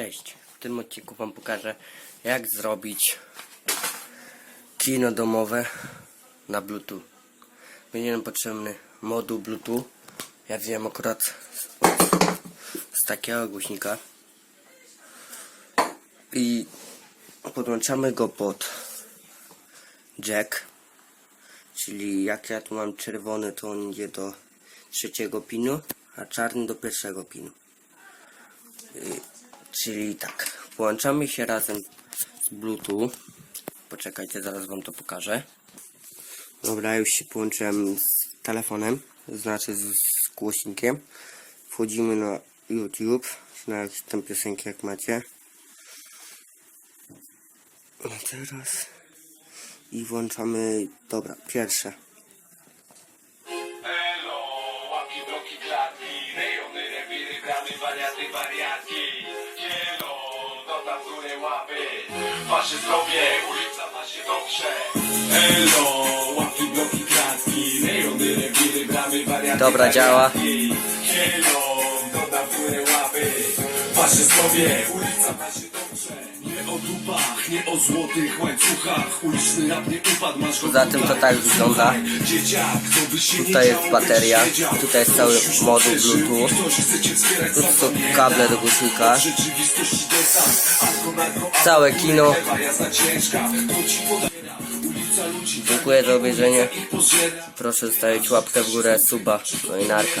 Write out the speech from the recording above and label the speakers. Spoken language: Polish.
Speaker 1: Cześć, w tym odcinku Wam pokażę jak zrobić kino domowe na Bluetooth. Będzie nam potrzebny moduł Bluetooth. Ja wziąłem akurat z, z takiego głośnika i podłączamy go pod jack, czyli jak ja tu mam czerwony, to on idzie do trzeciego pinu, a czarny do pierwszego pinu. Czyli tak, połączamy się razem z Bluetooth. Poczekajcie, zaraz wam to pokażę. Dobra, już się połączyłem z telefonem, znaczy z, z głośnikiem. Wchodzimy na YouTube, znaleźć tę piosenkę jak macie. A teraz i włączamy, dobra, pierwsze.
Speaker 2: Elo, łapki, bloki, klatki, rejony, rewiry, bramy, wariaty, wariatki. Górę łapy, ulica ma się dobrze. Elo, łapki, bloki, klatki, rejony, rewiry, bramy, wariaty,
Speaker 1: Dobra, działa.
Speaker 2: dodam w górę łapy, wasze zdrowie, ulica ma się dobrze. Nie o dupach, nie o złotych łańcuchach, uliczny rap nie upadł, masz go
Speaker 1: Poza tym to tak wygląda. Tutaj jest bateria, tutaj jest cały moduł Bluetooth. Tu są kable do głośnika. Całe kino. Dziękuję za obejrzenie. Proszę zostawić łapkę w górę, suba, no i narka.